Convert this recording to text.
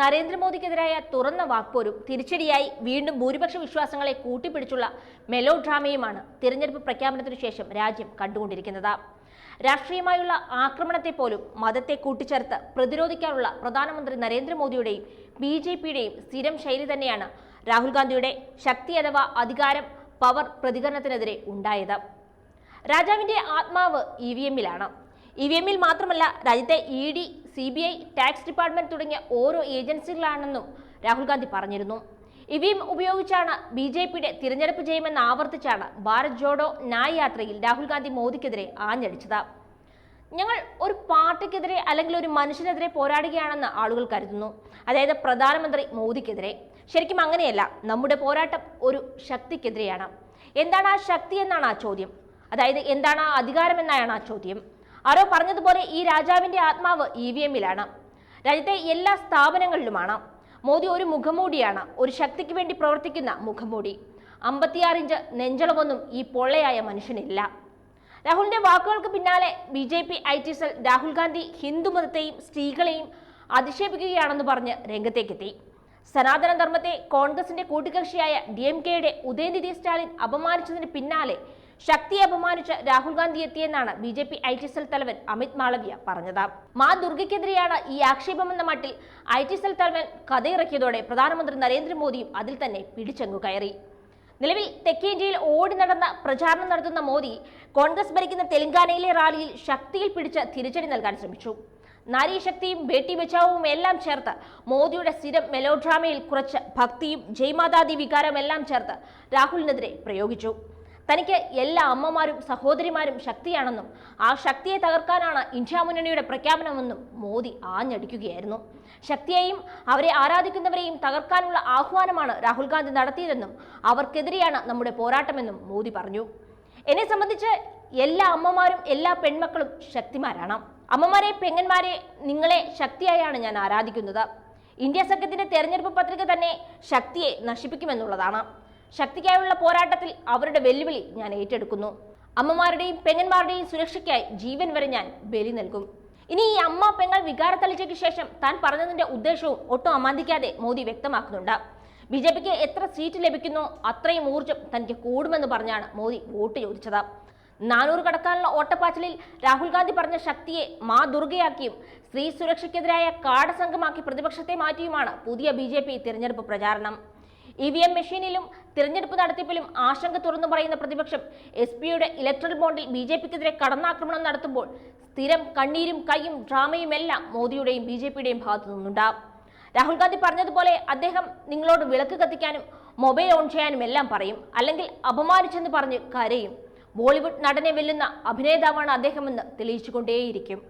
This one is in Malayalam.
നരേന്ദ്രമോദിക്കെതിരായ തുറന്ന വാക്പോരും തിരിച്ചടിയായി വീണ്ടും ഭൂരിപക്ഷ വിശ്വാസങ്ങളെ കൂട്ടിപ്പിടിച്ചുള്ള മെലോ ഡ്രാമയുമാണ് തിരഞ്ഞെടുപ്പ് പ്രഖ്യാപനത്തിനു ശേഷം രാജ്യം കണ്ടുകൊണ്ടിരിക്കുന്നത്. രാഷ്ട്രീയമായുള്ള ആക്രമണത്തെ പോലും മതത്തെ കൂട്ടിച്ചേർത്ത് പ്രതിരോധിക്കാനുള്ള പ്രധാനമന്ത്രി നരേന്ദ്രമോദിയുടെയും ബി ജെ പിയുടെയും സ്ഥിരം ശൈലി തന്നെയാണ് രാഹുൽ ഗാന്ധിയുടെ ശക്തി അഥവാ അധികാരം പവർ പ്രതികരണത്തിനെതിരെ ഉണ്ടായത്. രാജാവിന്റെ ആത്മാവ് ഇ വി എമ്മിലാണ്. ഇ വി എമ്മിൽ മാത്രമല്ല രാജ്യത്തെ E D C B I tax department തുടങ്ങിയ ഓരോ ഏജൻസികളാണെന്നും രാഹുൽ ഗാന്ധി പറഞ്ഞിരുന്നു. ഇ വി എം ഉപയോഗിച്ചാണ് ബി ജെ പിയുടെ തിരഞ്ഞെടുപ്പ് ചെയ്യുമെന്ന് ആവർത്തിച്ചാണ് ഭാരത് ജോഡോ ന്യായ് യാത്രയിൽ രാഹുൽ ഗാന്ധി മോദിക്കെതിരെ ആഞ്ഞടിച്ചത്. ഞങ്ങൾ ഒരു പാർട്ടിക്കെതിരെ അല്ലെങ്കിൽ ഒരു മനുഷ്യനെതിരെ പോരാടുകയാണെന്ന് ആളുകൾ കരുതുന്നു. അതായത് പ്രധാനമന്ത്രി മോദിക്കെതിരെ. ശരിക്കും അങ്ങനെയല്ല നമ്മുടെ പോരാട്ടം ഒരു ശക്തിക്കെതിരെയാണ്. എന്താണ് ആ ശക്തി എന്നാണ് ആ ചോദ്യം. അതായത് എന്താണ് ആ അധികാരം എന്നാണ് ആ ചോദ്യം. ആരോ പറഞ്ഞതുപോലെ ഈ രാജാവിന്റെ ആത്മാവ് ഇ വി എമ്മിലാണ്. രാജ്യത്തെ എല്ലാ സ്ഥാപനങ്ങളിലുമാണ്. മോദി ഒരു മുഖംമൂടിയാണ്. ഒരു ശക്തിക്ക് വേണ്ടി പ്രവർത്തിക്കുന്ന മുഖംമൂടി. അമ്പത്തിയാറ് ഇഞ്ച് നെഞ്ചളമൊന്നും ഈ പൊള്ളയായ മനുഷ്യനില്ല. രാഹുലിന്റെ വാക്കുകൾക്ക് പിന്നാലെ B J P I T cell Rahul Gandhi Hindu മതത്തെയും സ്ത്രീകളെയും അധിക്ഷേപിക്കുകയാണെന്ന് പറഞ്ഞ് രംഗത്തേക്കെത്തി. സനാതന ധർമ്മത്തെ കോൺഗ്രസിന്റെ കൂട്ടുകക്ഷിയായ ഡി എം കെയുടെ ഉദയനിധി സ്റ്റാലിൻ അപമാനിച്ചതിന് പിന്നാലെ ശക്തിയെ അപമാനിച്ച് Rahul Gandhi എത്തിയെന്നാണ് B J P I T cell തലവൻ അമിത് മാളവ്യ പറഞ്ഞത്. മാ ദുർഗയ്ക്കെതിരെയാണ് ഈ ആക്ഷേപമെന്ന മട്ടിൽ ഐ ടി സെൽ തലവൻ കഥയിറക്കിയതോടെ പ്രധാനമന്ത്രി നരേന്ദ്രമോദിയും അതിൽ തന്നെ പിടിച്ചെങ്ങു കയറി. നിലവിൽ തെക്കേ ഇന്ത്യയിൽ ഓടി നടന്ന പ്രചാരണം നടത്തുന്ന മോദി കോൺഗ്രസ് ഭരിക്കുന്ന തെലങ്കാനയിലെ റാലിയിൽ ശക്തിയിൽ പിടിച്ച് തിരിച്ചടി നൽകാൻ ശ്രമിച്ചു. നാരീശക്തിയും ബേട്ടി ബച്ചാവും എല്ലാം ചേർത്ത് മോദിയുടെ സ്ഥിരം മെലോഡ്രാമയിൽ കുറച്ച് ഭക്തിയും ജയ്മാതാദി വികാരം എല്ലാം ചേർത്ത് രാഹുലിനെതിരെ പ്രയോഗിച്ചു. തനിക്ക് എല്ലാ അമ്മമാരും സഹോദരിമാരും ശക്തിയാണെന്നും ആ ശക്തിയെ തകർക്കാനാണ് ഇന്ത്യ മുന്നണിയുടെ പ്രഖ്യാപനമെന്നും മോദി ആഞ്ഞടിക്കുകയായിരുന്നു. ശക്തിയെയും അവരെ ആരാധിക്കുന്നവരെയും തകർക്കാനുള്ള ആഹ്വാനമാണ് രാഹുൽ ഗാന്ധി നടത്തിയതെന്നും അവർക്കെതിരെയാണ് നമ്മുടെ പോരാട്ടമെന്നും മോദി പറഞ്ഞു. എന്നെ സംബന്ധിച്ച് എല്ലാ അമ്മമാരും എല്ലാ പെൺമക്കളും ശക്തിമാരാണ്. അമ്മമാരെ പെങ്ങന്മാരെ നിങ്ങളെ ശക്തിയായാണ് ഞാൻ ആരാധിക്കുന്നത്. ഇന്ത്യ സഖ്യത്തിന്റെ തെരഞ്ഞെടുപ്പ് പത്രിക തന്നെ ശക്തിയെ നശിപ്പിക്കുമെന്നുള്ളതാണ്. ശക്തിക്കായുള്ള പോരാട്ടത്തിൽ അവരുടെ വെല്ലുവിളി ഞാൻ ഏറ്റെടുക്കുന്നു. അമ്മമാരുടെയും പെങ്ങന്മാരുടെയും സുരക്ഷയ്ക്കായി ജീവൻ വരെ ഞാൻ ബലി നൽകും. ഇനി ഈ അമ്മ പെങ്ങൾ വികാരത്തളിച്ചയ്ക്ക് ശേഷം താൻ പറഞ്ഞതിന്റെ ഉദ്ദേശവും ഒട്ടും അമാന്തിക്കാതെ മോദി വ്യക്തമാക്കുന്നുണ്ട്. ബി ജെ പിക്ക് എത്ര സീറ്റ് ലഭിക്കുന്നു അത്രയും ഊർജം തനിക്ക് കൂടുമെന്ന് പറഞ്ഞാണ് മോദി വോട്ട് ചോദിച്ചത്. നാനൂറ് കടക്കാനുള്ള ഓട്ടപ്പാച്ചിലിൽ രാഹുൽ ഗാന്ധി പറഞ്ഞ ശക്തിയെ മാ ദുർഗയാക്കിയും സ്ത്രീ സുരക്ഷയ്ക്കെതിരായ കാടസംഘമാക്കി പ്രതിപക്ഷത്തെ മാറ്റിയുമാണ് പുതിയ ബി തിരഞ്ഞെടുപ്പ് പ്രചാരണം. ഇ വി എം മെഷീനിലും തിരഞ്ഞെടുപ്പ് നടത്തിപ്പിലും ആശങ്ക തുറന്നു പറയുന്ന പ്രതിപക്ഷം എസ് പിയുടെ ഇലക്ട്രൽ ബോണ്ടിൽ ബി ജെ പിക്കെതിരെ കടന്നാക്രമണം നടത്തുമ്പോൾ സ്ഥിരം കണ്ണീരും കൈയും ഡ്രാമയും എല്ലാം മോദിയുടെയും ബി ജെ പിയുടെയും ഭാഗത്തു നിന്നുണ്ടാവും. രാഹുൽ ഗാന്ധി പറഞ്ഞതുപോലെ അദ്ദേഹം നിങ്ങളോട് വിളക്ക് കത്തിക്കാനും മൊബൈൽ ഓൺ ചെയ്യാനും എല്ലാം പറയും. അല്ലെങ്കിൽ അപമാനിച്ചെന്ന് പറഞ്ഞ് കരയും. ബോളിവുഡ് നടനെ വെല്ലുന്ന അഭിനേതാവാണ് അദ്ദേഹമെന്ന് തെളിയിച്ചുകൊണ്ടേയിരിക്കും.